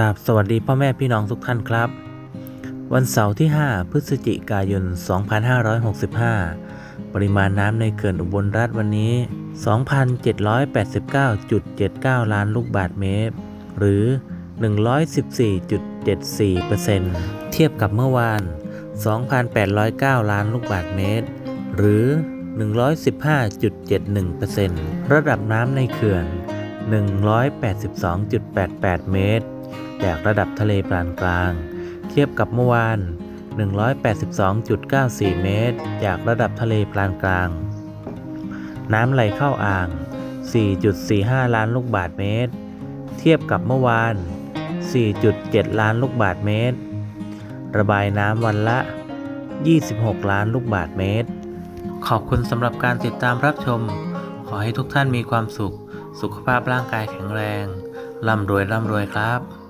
ครับ สวัสดีพ่อแม่พี่น้องทุกท่านครับ วันเสาร์ที่ 5 พฤศจิกายน 2565 ปริมาณน้ำในเขื่อนอุบลรัฐวันนี้ 2,789.79 ล้านลูกบาศก์เมตร หรือ 114.74%เทียบกับเมื่อวาน 2,809 ล้านลูกบาศก์เมตร หรือ 115.71%ระดับน้ำในเขื่อน 182.88 เมตร จากระดับทะเลปานกลาง เทียบกับเมื่อวาน 182.94 เมตร จากระดับทะเลปานกลาง น้ำไหลเข้าอ่าง 4.45 ล้านลูกบาศก์เมตร เทียบกับเมื่อวาน 4.7 ล้านลูกบาศก์เมตร ระบายน้ำวันละ 26 ล้านลูกบาศก์เมตร ขอบคุณสำหรับการติดตามรับชม ขอให้ทุกท่านมีความสุข สุขภาพร่างกายแข็งแรงร่ำรวยร่ำรวยครับ